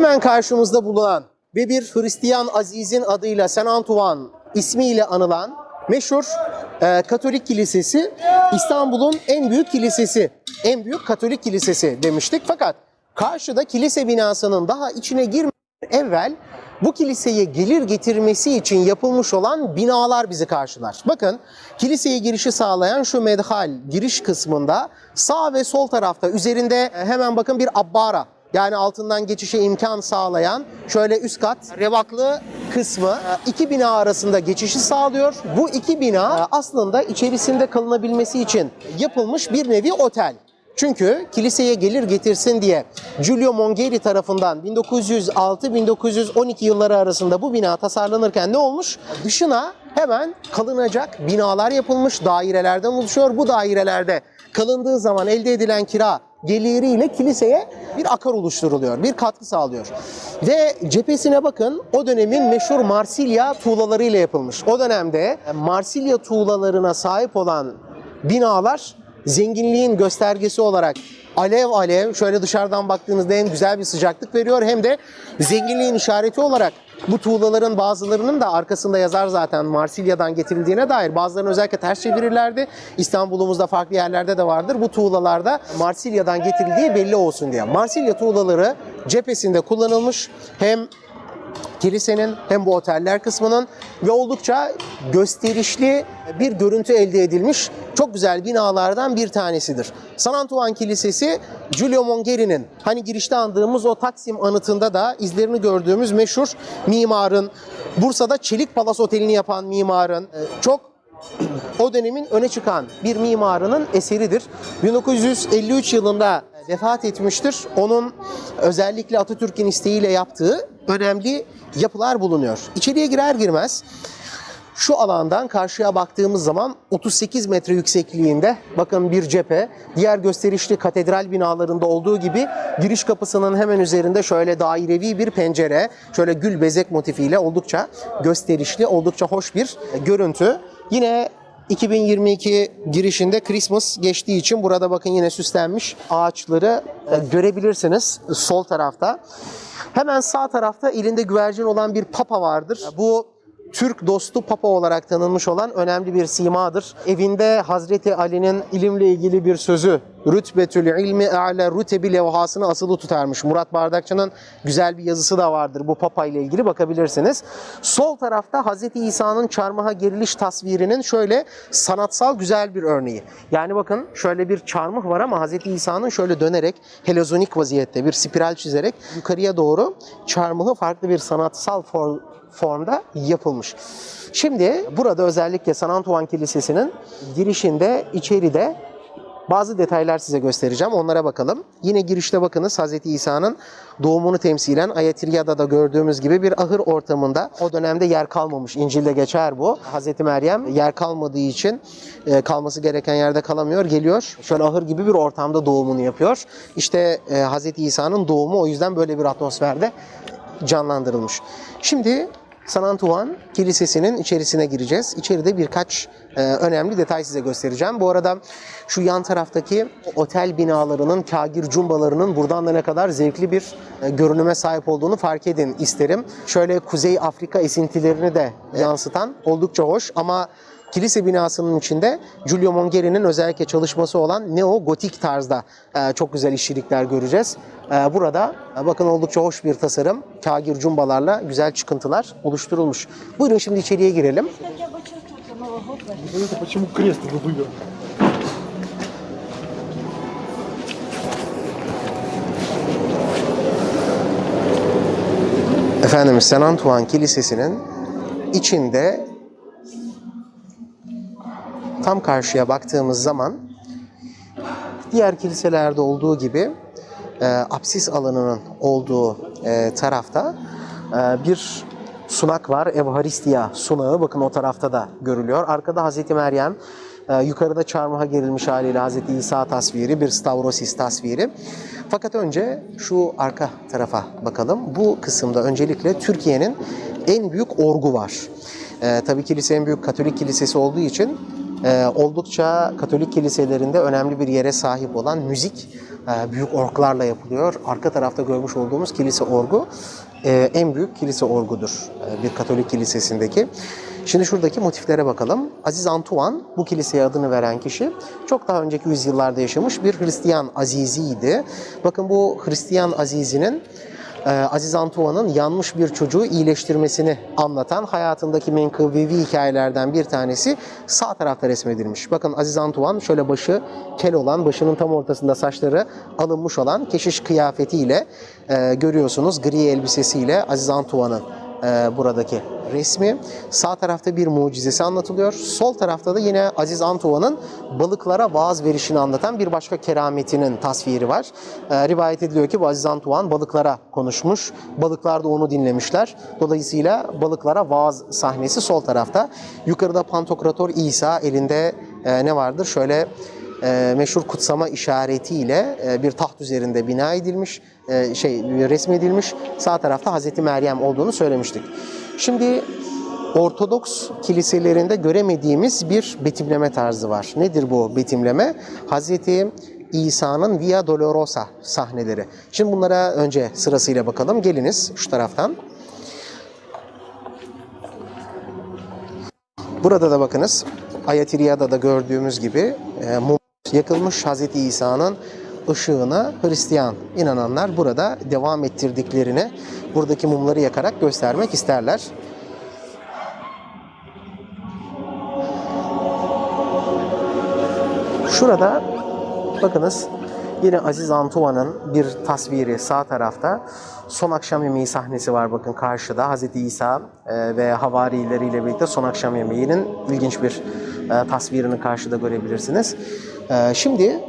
Hemen karşımızda bulunan ve bir Hristiyan azizin adıyla Saint Antoine ismiyle anılan meşhur e, Katolik Kilisesi İstanbul'un en büyük kilisesi, en büyük Katolik Kilisesi demiştik. Fakat karşıda kilise binasının daha içine girmeden evvel bu kiliseye gelir getirmesi için yapılmış olan binalar bizi karşılar. Bakın kiliseye girişi sağlayan şu medhal giriş kısmında sağ ve sol tarafta üzerinde hemen bakın bir abbara yani altından geçişe imkan sağlayan şöyle üst kat revaklı kısmı e, iki bina arasında geçişi sağlıyor. Bu iki bina e, aslında içerisinde kalınabilmesi için yapılmış bir nevi otel. Çünkü kiliseye gelir getirsin diye Giulio Mongeri tarafından 1906-1912 yılları arasında bu bina tasarlanırken ne olmuş? Dışına hemen kalınacak binalar yapılmış, dairelerden oluşuyor. Bu dairelerde kalındığı zaman elde edilen kira geliriyle kiliseye bir akar oluşturuluyor, bir katkı sağlıyor. Ve cephesine bakın o dönemin meşhur Marsilya tuğlalarıyla yapılmış. O dönemde Marsilya tuğlalarına sahip olan binalar zenginliğin göstergesi olarak alev alev şöyle dışarıdan baktığınızda hem güzel bir sıcaklık veriyor hem de zenginliğin işareti olarak bu tuğlaların bazılarının da arkasında yazar zaten Marsilya'dan getirildiğine dair. Bazılarını özellikle ters çevirirlerdi. İstanbul'umuzda farklı yerlerde de vardır. Bu tuğlalarda Marsilya'dan getirildiği belli olsun diye. Marsilya tuğlaları cephesinde kullanılmış. Hem kilisenin hem bu oteller kısmının ve oldukça gösterişli bir görüntü elde edilmiş çok güzel binalardan bir tanesidir. San Antoine Kilisesi Giulio Mongeri'nin hani girişte andığımız o Taksim anıtında da izlerini gördüğümüz meşhur mimarın Bursa'da Çelik Palas Oteli'ni yapan mimarın e, çok o dönemin öne çıkan bir mimarının eseridir. 1953 yılında vefat etmiştir. Onun özellikle Atatürk'ün isteğiyle yaptığı önemli yapılar bulunuyor. İçeriye girer girmez şu alandan karşıya baktığımız zaman 38 metre yüksekliğinde bakın bir cephe, diğer gösterişli katedral binalarında olduğu gibi giriş kapısının hemen üzerinde şöyle dairevi bir pencere, şöyle gül bezek motifiyle oldukça gösterişli, oldukça hoş bir görüntü. Yine 2022 girişinde Christmas geçtiği için burada bakın yine süslenmiş ağaçları e, görebilirsiniz sol tarafta. Hemen sağ tarafta elinde güvercin olan bir papa vardır. Bu Türk dostu papa olarak tanınmış olan önemli bir simadır. Evinde Hazreti Ali'nin ilimle ilgili bir sözü Rütbetül ilmi a'le rutebi levhasını asılı tutarmış. Murat Bardakçı'nın güzel bir yazısı da vardır bu papa ile ilgili bakabilirsiniz. Sol tarafta Hazreti İsa'nın çarmıha geriliş tasvirinin şöyle sanatsal güzel bir örneği. Yani bakın şöyle bir çarmıh var ama Hazreti İsa'nın şöyle dönerek helezonik vaziyette bir spiral çizerek yukarıya doğru çarmıhı farklı bir sanatsal form formda yapılmış. Şimdi burada özellikle San Antoine Kilisesi'nin girişinde, içeride bazı detaylar size göstereceğim. Onlara bakalım. Yine girişte bakınız Hz. İsa'nın doğumunu temsilen Ayetirya'da da gördüğümüz gibi bir ahır ortamında o dönemde yer kalmamış. İncil'de geçer bu. Hz. Meryem yer kalmadığı için e, kalması gereken yerde kalamıyor. Geliyor. Şöyle ahır gibi bir ortamda doğumunu yapıyor. İşte e, Hz. İsa'nın doğumu o yüzden böyle bir atmosferde canlandırılmış. Şimdi San Antoine Kilisesi'nin içerisine gireceğiz. İçeride birkaç e, önemli detay size göstereceğim. Bu arada şu yan taraftaki otel binalarının, kagir cumbalarının buradan da ne kadar zevkli bir e, görünüme sahip olduğunu fark edin isterim. Şöyle Kuzey Afrika esintilerini de yansıtan oldukça hoş ama kilise binasının içinde Giulio Mongeri'nin özellikle çalışması olan neo-gotik tarzda e, çok güzel işçilikler göreceğiz. E, burada e, bakın oldukça hoş bir tasarım. Kagir cumbalarla güzel çıkıntılar oluşturulmuş. Buyurun şimdi içeriye girelim. Непонятно, почему крест вы выбрали. Efendim Saint Antoine Kilisesi'nin içinde tam karşıya baktığımız zaman diğer kiliselerde olduğu gibi e, apsis alanının olduğu e, tarafta e, bir sunak var. Evharistiya sunağı. Bakın o tarafta da görülüyor. Arkada Hazreti Meryem, e, yukarıda çarmıha gerilmiş haliyle Hazreti İsa tasviri, bir Stavrosis tasviri. Fakat önce şu arka tarafa bakalım. Bu kısımda öncelikle Türkiye'nin en büyük orgu var. E, tabii kilise en büyük Katolik kilisesi olduğu için e, oldukça Katolik kiliselerinde önemli bir yere sahip olan müzik e, büyük orklarla yapılıyor. Arka tarafta görmüş olduğumuz kilise orgu e, en büyük kilise orgudur e, bir Katolik kilisesindeki. Şimdi şuradaki motiflere bakalım. Aziz Antoine bu kiliseye adını veren kişi çok daha önceki yüzyıllarda yaşamış bir Hristiyan aziziydi. Bakın bu Hristiyan azizinin Aziz Antoine'ın yanmış bir çocuğu iyileştirmesini anlatan hayatındaki menkıbevi hikayelerden bir tanesi sağ tarafta resmedilmiş. Bakın Aziz Antoine şöyle başı kel olan, başının tam ortasında saçları alınmış olan keşiş kıyafetiyle e, görüyorsunuz. Gri elbisesiyle Aziz Antoine'ın e, buradaki resmi. Sağ tarafta bir mucizesi anlatılıyor. Sol tarafta da yine Aziz Antoine'ın balıklara vaaz verişini anlatan bir başka kerametinin tasviri var. E, rivayet ediliyor ki bu Aziz Antoine balıklara konuşmuş. Balıklar da onu dinlemişler. Dolayısıyla balıklara vaaz sahnesi sol tarafta. Yukarıda Pantokrator İsa elinde e, ne vardır? Şöyle e, meşhur kutsama işaretiyle e, bir taht üzerinde bina edilmiş, e, şey resmedilmiş. Sağ tarafta Hazreti Meryem olduğunu söylemiştik. Şimdi Ortodoks kiliselerinde göremediğimiz bir betimleme tarzı var. Nedir bu betimleme? Hazreti İsa'nın Via Dolorosa sahneleri. Şimdi bunlara önce sırasıyla bakalım. Geliniz şu taraftan. Burada da bakınız Ayatiriya'da da gördüğümüz gibi e, mum yakılmış Hazreti İsa'nın ışığına Hristiyan inananlar burada devam ettirdiklerini buradaki mumları yakarak göstermek isterler. Şurada bakınız yine Aziz Antuan'ın bir tasviri sağ tarafta. Son akşam yemeği sahnesi var bakın karşıda. Hazreti İsa e, ve havarileriyle birlikte son akşam yemeğinin ilginç bir e, tasvirini karşıda görebilirsiniz. E, Şimdi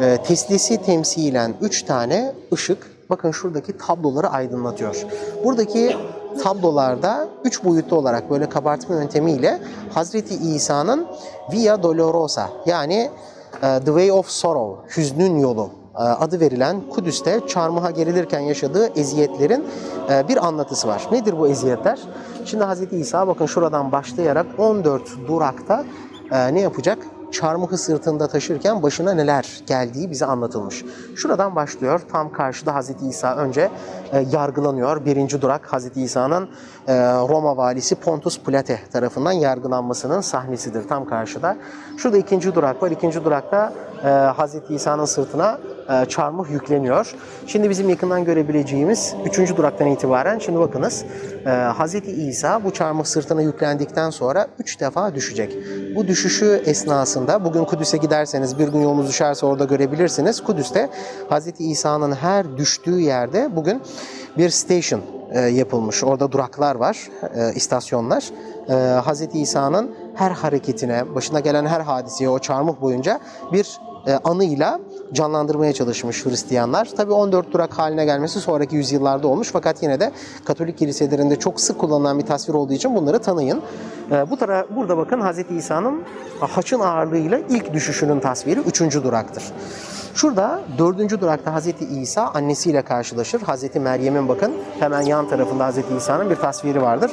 e, teslisi temsilen 3 tane ışık bakın şuradaki tabloları aydınlatıyor. Buradaki tablolarda 3 boyutlu olarak böyle kabartma yöntemiyle Hazreti İsa'nın Via Dolorosa yani e, The Way of Sorrow, hüznün yolu e, adı verilen Kudüs'te çarmıha gerilirken yaşadığı eziyetlerin e, bir anlatısı var. Nedir bu eziyetler? Şimdi Hazreti İsa bakın şuradan başlayarak 14 durakta ne yapacak? Çarmıhı sırtında taşırken başına neler geldiği bize anlatılmış. Şuradan başlıyor. Tam karşıda Hazreti İsa önce e, yargılanıyor. Birinci durak Hazreti İsa'nın e, Roma valisi Pontus Pilate tarafından yargılanmasının sahnesidir. Tam karşıda. Şurada ikinci durak var. İkinci durakta e, Hazreti İsa'nın sırtına e, çarmıh yükleniyor. Şimdi bizim yakından görebileceğimiz üçüncü duraktan itibaren şimdi bakınız e, Hazreti İsa bu çarmıh sırtına yüklendikten sonra üç defa düşecek. Bu düşüşü esnasında bugün Kudüs'e giderseniz bir gün yolunuz düşerse orada görebilirsiniz. Kudüs'te Hazreti İsa'nın her düştüğü yerde bugün bir station e, yapılmış. Orada duraklar var, e, istasyonlar. E, Hazreti İsa'nın her hareketine, başına gelen her hadiseye o çarmıh boyunca bir anıyla canlandırmaya çalışmış Hristiyanlar. Tabii 14 durak haline gelmesi sonraki yüzyıllarda olmuş fakat yine de Katolik kiliselerinde çok sık kullanılan bir tasvir olduğu için bunları tanıyın. E, bu tara burada bakın Hazreti İsa'nın haçın ağırlığıyla ilk düşüşünün tasviri 3. duraktır. Şurada dördüncü durakta Hazreti İsa annesiyle karşılaşır. Hazreti Meryem'in bakın hemen yan tarafında Hazreti İsa'nın bir tasviri vardır.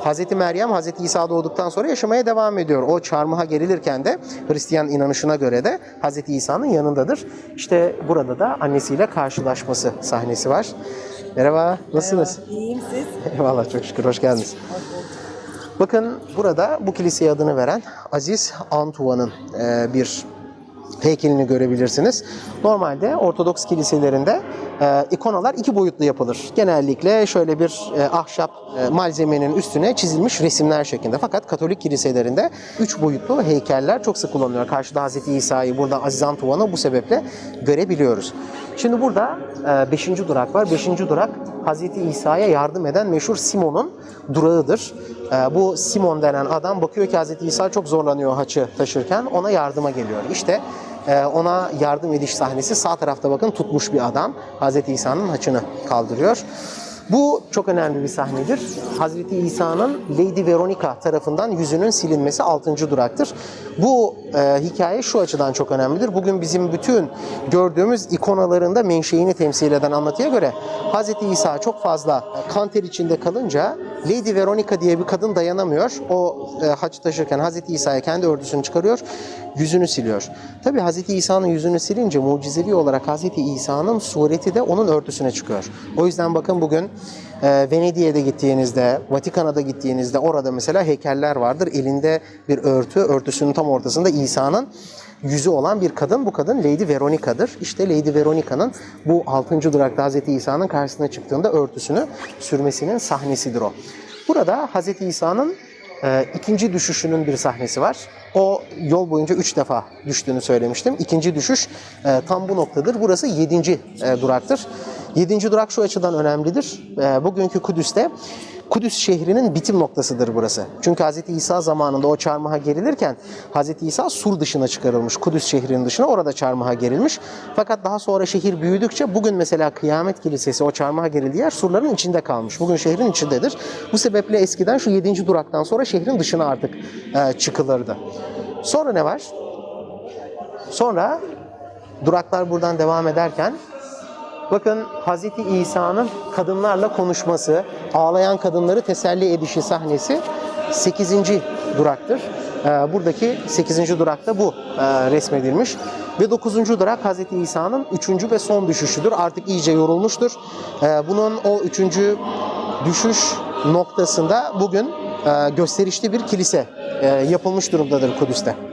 Hazreti Meryem Hazreti İsa doğduktan sonra yaşamaya devam ediyor. O çarmıha gerilirken de Hristiyan inanışına göre de Hazreti İsa'nın yanındadır. İşte burada da annesiyle karşılaşması sahnesi var. Merhaba, nasılsınız? İyiyim siz? Eyvallah çok şükür, hoş geldiniz. Bakın burada bu kiliseye adını veren Aziz Antuan'ın e, bir heykelini görebilirsiniz. Normalde Ortodoks kiliselerinde e, ikonalar iki boyutlu yapılır. Genellikle şöyle bir e, ahşap e, malzemenin üstüne çizilmiş resimler şeklinde. Fakat Katolik kiliselerinde üç boyutlu heykeller çok sık kullanılıyor. Karşıda Hazreti İsa'yı, burada Aziz Antuan'ı bu sebeple görebiliyoruz. Şimdi burada 5. durak var. 5. durak Hazreti İsa'ya yardım eden meşhur Simon'un durağıdır. E, bu Simon denen adam bakıyor ki Hazreti İsa çok zorlanıyor haçı taşırken ona yardıma geliyor. İşte e, ona yardım ediş sahnesi sağ tarafta bakın tutmuş bir adam Hazreti İsa'nın haçını kaldırıyor. Bu çok önemli bir sahnedir. Hazreti İsa'nın Lady Veronica tarafından yüzünün silinmesi 6. duraktır. Bu e, hikaye şu açıdan çok önemlidir. Bugün bizim bütün gördüğümüz ikonalarında menşeini temsil eden anlatıya göre Hazreti İsa çok fazla kan ter içinde kalınca Lady Veronica diye bir kadın dayanamıyor. O e, haç taşırken Hazreti İsa'ya kendi örtüsünü çıkarıyor yüzünü siliyor. Tabi Hz. İsa'nın yüzünü silince mucizevi olarak Hz. İsa'nın sureti de onun örtüsüne çıkıyor. O yüzden bakın bugün e, Venedik'e de gittiğinizde, Vatikan'a da gittiğinizde orada mesela heykeller vardır. Elinde bir örtü, örtüsünün tam ortasında İsa'nın yüzü olan bir kadın. Bu kadın Lady Veronica'dır. İşte Lady Veronica'nın bu 6. durakta Hz. İsa'nın karşısına çıktığında örtüsünü sürmesinin sahnesidir o. Burada Hz. İsa'nın e, ikinci düşüşünün bir sahnesi var. O yol boyunca üç defa düştüğünü söylemiştim. İkinci düşüş e, tam bu noktadır. Burası yedinci e, duraktır. Yedinci durak şu açıdan önemlidir. E, bugünkü Kudüs'te Kudüs şehrinin bitim noktasıdır burası. Çünkü Hz. İsa zamanında o çarmıha gerilirken Hz. İsa sur dışına çıkarılmış. Kudüs şehrinin dışına orada çarmıha gerilmiş. Fakat daha sonra şehir büyüdükçe bugün mesela Kıyamet Kilisesi o çarmıha gerildiği yer surların içinde kalmış. Bugün şehrin içindedir. Bu sebeple eskiden şu 7. duraktan sonra şehrin dışına artık e, çıkılırdı. Sonra ne var? Sonra duraklar buradan devam ederken Bakın Hz. İsa'nın kadınlarla konuşması, ağlayan kadınları teselli edişi sahnesi 8. duraktır. Ee, Buradaki 8. durakta bu e, resmedilmiş. Ve 9. durak Hz. İsa'nın 3. ve son düşüşüdür. Artık iyice yorulmuştur. Ee, Bunun o 3. düşüş noktasında bugün e, gösterişli bir kilise e, yapılmış durumdadır Kudüs'te.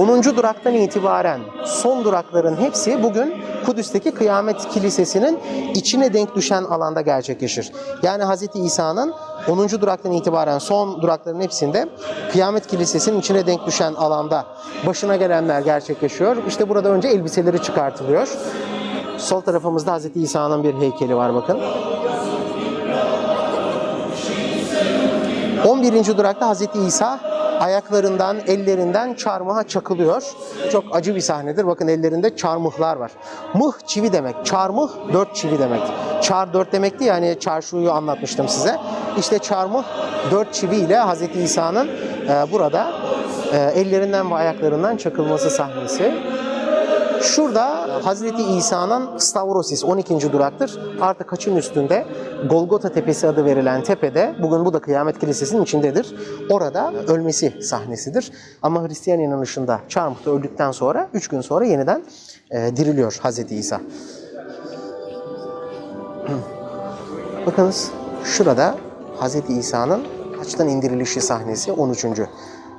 10. duraktan itibaren son durakların hepsi bugün Kudüs'teki Kıyamet Kilisesi'nin içine denk düşen alanda gerçekleşir. Yani Hz. İsa'nın 10. duraktan itibaren son durakların hepsinde Kıyamet Kilisesi'nin içine denk düşen alanda başına gelenler gerçekleşiyor. İşte burada önce elbiseleri çıkartılıyor. Sol tarafımızda Hz. İsa'nın bir heykeli var bakın. 11. durakta Hz. İsa ayaklarından, ellerinden çarmıha çakılıyor. Çok acı bir sahnedir. Bakın ellerinde çarmıhlar var. Mıh çivi demek. Çarmıh dört çivi demek. Çar dört demekti ya hani çarşuyu anlatmıştım size. İşte çarmıh dört çivi ile Hz. İsa'nın e, burada e, ellerinden ve ayaklarından çakılması sahnesi. Şurada Hazreti İsa'nın Stavrosis 12. duraktır. Artık haçın üstünde Golgota Tepesi adı verilen tepede bugün bu da Kıyamet Kilisesi'nin içindedir. Orada ölmesi sahnesidir. Ama Hristiyan inanışında çarmıhta öldükten sonra 3 gün sonra yeniden e, diriliyor Hazreti İsa. Bakınız şurada Hazreti İsa'nın haçtan indirilişi sahnesi 13.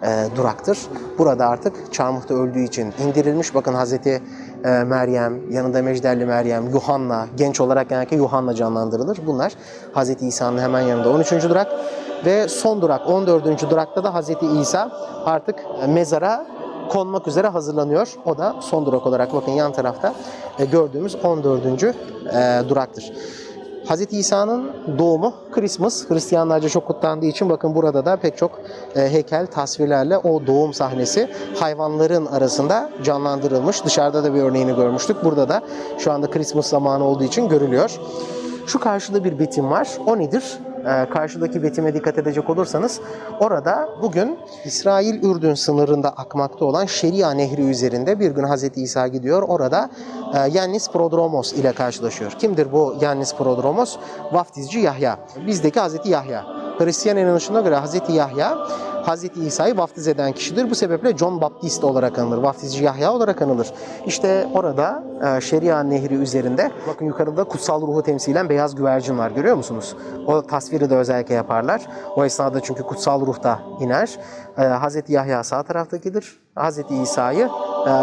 e, duraktır. Burada artık çarmıhta öldüğü için indirilmiş. Bakın Hazreti e, Meryem, yanında Mecdelli Meryem, Yuhanna, genç olarak genellikle Yuhanna canlandırılır. Bunlar Hazreti İsa'nın hemen yanında 13. durak. Ve son durak 14. durakta da Hazreti İsa artık mezara konmak üzere hazırlanıyor. O da son durak olarak bakın yan tarafta e, gördüğümüz 14. e, duraktır. Hz. İsa'nın doğumu Christmas Hristiyanlarca çok kutlandığı için bakın burada da pek çok e, heykel tasvirlerle o doğum sahnesi hayvanların arasında canlandırılmış. Dışarıda da bir örneğini görmüştük. Burada da şu anda Christmas zamanı olduğu için görülüyor. Şu karşıda bir betim var. O nedir? Ee, karşıdaki betime dikkat edecek olursanız orada bugün İsrail-Ürdün sınırında akmakta olan Şeria Nehri üzerinde bir gün Hz. İsa gidiyor. Orada e, Yannis Prodromos ile karşılaşıyor. Kimdir bu Yannis Prodromos? Vaftizci Yahya. Bizdeki Hz. Yahya. Hristiyan inanışına göre Hz. Yahya Hz. İsa'yı vaftiz eden kişidir. Bu sebeple John Baptist olarak anılır. Vaftizci Yahya olarak anılır. İşte orada e, Şeria Nehri üzerinde bakın yukarıda kutsal ruhu temsilen beyaz güvercin var. Görüyor musunuz? O tasviri de özellikle yaparlar. O esnada çünkü kutsal ruh da iner. E, Hz. Yahya sağ taraftakidir. Hz. İsa'yı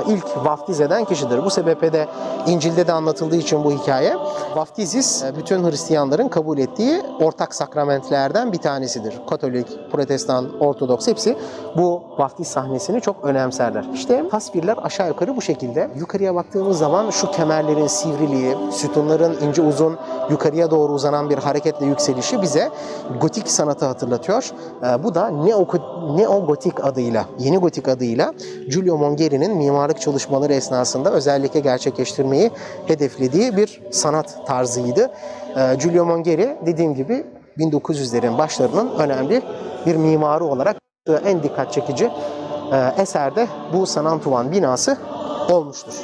ilk vaftiz eden kişidir. Bu sebeple de İncil'de de anlatıldığı için bu hikaye vaftizis e, bütün Hristiyanların kabul ettiği ortak sakramentlerden bir tanesidir. Katolik, Protestan, Ortodoks hepsi bu vaftiz sahnesini çok önemserler. İşte tasvirler aşağı yukarı bu şekilde. Yukarıya baktığımız zaman şu kemerlerin sivriliği, sütunların ince uzun yukarıya doğru uzanan bir hareketle yükselişi bize gotik sanatı hatırlatıyor. E, Bu da neo- neogotik adıyla, yeni gotik adıyla Giulio Mongeri'nin mimarlık çalışmaları esnasında özellikle gerçekleştirmeyi hedeflediği bir sanat tarzıydı. Ee, Giulio Mongeri dediğim gibi 1900'lerin başlarının önemli bir mimarı olarak en dikkat çekici e, eserde bu Sanantuan binası olmuştur.